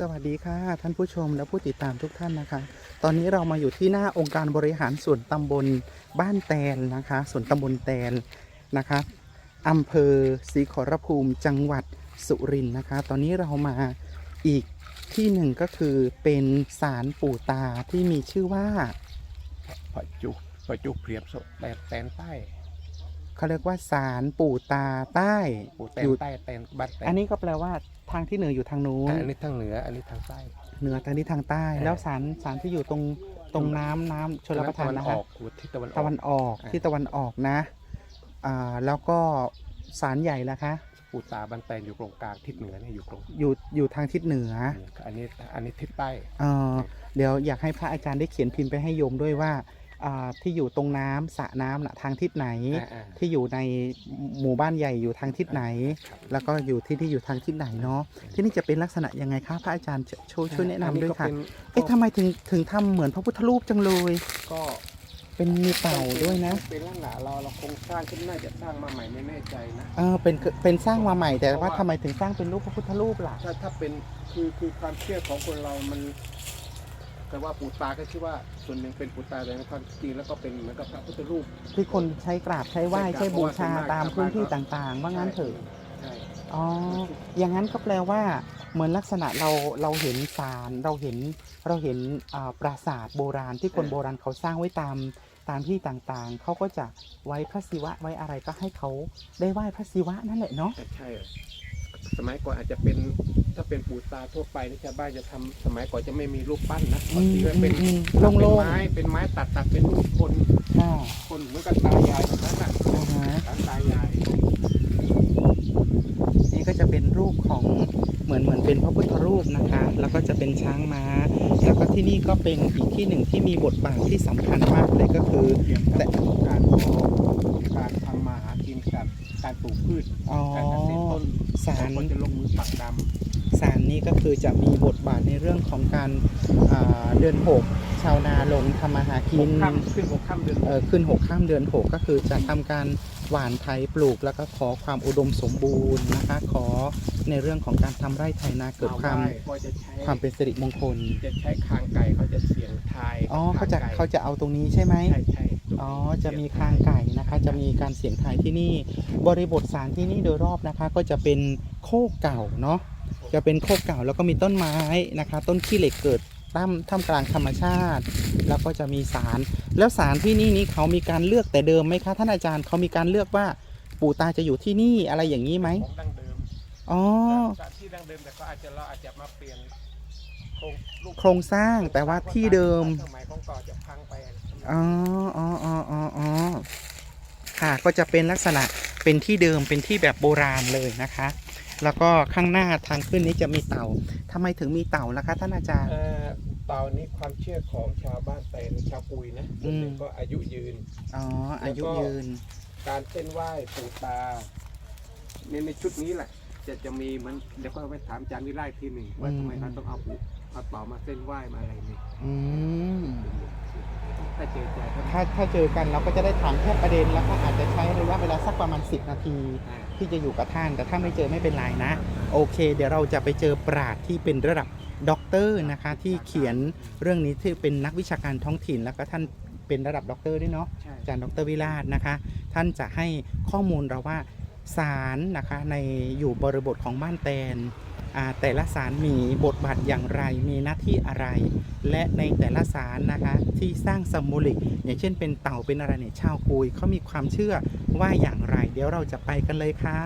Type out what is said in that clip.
สวัสดีค่ะ ท่านผู้ชมและผู้ติดตามทุกท่านนะคะ ตอนนี้เรามาอยู่ที่หน้าองค์การบริหารส่วนตำบลบ้านแตนนะคะส่วนตำบลแตนนะคะอำเภอศรีขอรภูมิจังหวัดสุรินทร์นะคะ ตอนนี้เรามาอีกที่หนึ่งก็คือเป็นศาลปู่ตาที่มีชื่อว่า พระจุพระจุเพียบโสแตนแตนใต้ เขาเรียกว่าศาลปู่ตาใต้ ปูแตอนยู่ ใต้แตนบัดแตนอันนี้ก็แปลว่าทางที่เหนืออยู่ทางนู้น อันนี้ทางเหนือ อันนี้ทางใต้ เหนือทางนี้ทางใต้ เออ แล้วศาลศาลที่อยู่ตรงตรงน้ำน้ำชลประทานตะวันะอคะอกอุทิศตะวันออก ตะวันออกอ่าที่ตะวันออกนะอ่าแล้วก็ศาลใหญ่ละคะ ปูตาบันแตนอยู่ตรงกลางทิศเหนือเนี่ยอยู่ตรงอยู่อยู่ทางทิศเหนืออันนี้อันนี้ทิศใต้ เออเดี๋ยวอยากให้พระอาจารย์ได้เขียนพิมพ์ไปให้โยมด้วยว่าอ่า ที่อยู่ตรงน้ำสระน้ำน่ะทางทิศไหนอ่าอ่าที่อยู่ในหมู่บ้านใหญ่อยู่ทางทิศไหนครับแล้วก็อยู่ที่ที่อยู่ทางทิศไหนเนาะที่นี่จะเป็นลักษณะยังไงคะพระอาจารย์ช่วยช่วยแนะนำด้วยค่ะอันนี้เอ๊ะทำไมถึงถึงทำเหมือนพระพุทธรูปจังเลยก็เป็นมีเต่าด้วยนะ เป็นลักษณะเราเราคงสร้างขึ้นน่าจะสร้างมาใหม่ไม่แน่ใจนะเออเป็นเป็นสร้างมาใหม่แต่เพราะว่าว่าทำไมถึงสร้างเป็นรูปพระพุทธรูปล่ะถ้าถ้าเป็นคือคือความเชื่อของคนเรามัน แต่ว่าปูตาก็ชื่อว่าส่วนหนึ่งเป็นปูตาแต่ในความจริงแล้วก็เป็นเหมือนกับพระพุทธรูป ที่คนใช้กราบใช้ไหว้ใช้ใช้กราบบูชาเพราะว่าตามส่วนมากพื้นที่ชาวบ้านต่างๆ ว่างั้นเถอะใช่อ๋ออย่างนั้นก็แปลว่า เหมือนลักษณะเราเราเห็นศาลเราเห็นเราเห็นอ่าปราสาทโบราณที่คนโบราณเขาสร้างไว้ตามตามที่ต่างๆ เขาก็จะไว้พระศิวะไว้อะไรก็ให้เขาได้ไหว้พระศิวะนั่นแหละเนาะแต่ใช่เหรอ สมัยก่อนอาจจะเป็นถ้าเป็นปูตาทั่วไปที่ชาวบ้านจะทำสมัยก่อนจะไม่มีรูปปั้นนะอืบางมทีก็เป็นอืมเป็นโล่งไม้เป็นไม้ตัดตัดเป็นรูปคนๆอ่าคนเหมือนกับตายายแบบนั้นน่ะอ่าฮะตาตายายนี่ก็จะเป็นรูปของเหมือนเหมือนเป็นพระพุทธรูปนะคะ แล้วก็จะเป็นช้างม้า แล้วก็ที่นี่ก็เป็นอีกที่หนึ่งที่มีบทบาทที่สำคัญมากเลยก็คือ เกี่ยวแต่กับการขอการทำมาหากินกับการปลูกพืช อ๋อ การเกษตร ต้นศาลคนจะลงมือปักดศาลนี้ก็คือจะมีบทบาทในเรื่องของการอ่าเดือนหกชาวนาลงทำมาหาำกิหนกค่ำขึ้นหกค่ำเดือนหเอ่กอขึ้นหกข้ามเดือนหกก็คือจะทำการ หว่านไถปลูกแล้วก็ขอความอุดมสมบูรณ์นะคะ ขอในเรื่องของการทำไร่ไถนาเกิดความไหก็จะใช้ความเป็นสิริมงคล จะใช้คางไก่เขาจะเสียงทายอ๋อเขาจะคงไก่เขาจะเอาตรงนี้ใช่ไหม ใช่ใช่ตรงนี้อ๋อ จะมีคางไก่นะคะ จะมีการเสียงทายที่นี่ บริบทสารที่นี่โดยรอบนะคะ ก็จะเป็นโคกเก่าเนาะ จะเป็นโคกเก่าแล้วก็มีต้นไม้นะคะ ต้นขี้เหล็กเกิด ตั้มท่ามกลางธรรมชาติ แล้วก็จะมีสาร แล้วสารที่นี่นี้เขามีการเลือกแต่เดิมไหมคะท่านอาจารย์เขามีการเลือกว่าปู่ตาจะอยู่ที่นี่อะไรอย่างนี้ไหมของดั้งเดิมอ๋อสถานที่ดั้งเดิมแต่ก็อาจจะเราอาจจะมาเปลี่ยนโครงรูปโครงสร้างแต่ว่าที่เดิมสมัยของก่อนจะพังไปอ๋ออ๋ออ๋ออ๋ออ๋อค่ะก็จะเป็นลักษณะเป็นที่เดิมเป็นที่แบบโบราณเลยนะคะ แล้วก็ข้างหน้าทางขึ้นนี้จะมีเต่าทำไมถึงมีเต่าล่ะคะท่านอาจารย์ เอ่อเต่านี้ความเชื่อของชาวบ้านแตนชาวปุยนะส่วนหนึ่งอืม ก็อายุยืน อ๋อ อายุยืน การเส้นไหว้ปู่ตาในในชุดนี้แหละ จะจะมีเหมันเดี๋ยวก็ไปถามอาจารย์วิไลทีหนึ่งว่าอืม ทำไมเราต้องเอาปู่เอาเต่ามาเส้นไหว้มาอะไรนี่อืม ถ้าเจอใจก็ถ้าถ้าเจอกันเราก็จะได้ถามแค่ประเด็น แล้วก็อาจจะใช้ระยะเวลาสักประมาณ 10 นาทีอ่าที่จะอยู่กับท่าน แต่ถ้าไม่เจอไม่เป็นไรนะ โอเค เดี๋ยวเราจะไปเจอปราดที่เป็นระดับด็อกเตอร์นะคะที่เขียนเรื่องนี้ที่เป็นนักวิชาการท้องถิ่น แล้วก็ท่านเป็นระดับด็อกเตอร์ด้วยเนาะใช่ อาจารย์ดรวิราชนะคะ ท่านจะให้ข้อมูลเราว่า สารนะคะในอยู่บริบทของบ้านแตนอ่าแต่ละสารมีบทบาทอย่างไรมีหน้าที่อะไร และในแต่ละสารนะคะที่สร้างสมุลิก อย่างเช่นเป็นเต่าเป็นอะไรเนี่ยชาวกุยเขามีความเชื่อว่าอย่างไร เดี๋ยวเราจะไปกันเลยค่ะ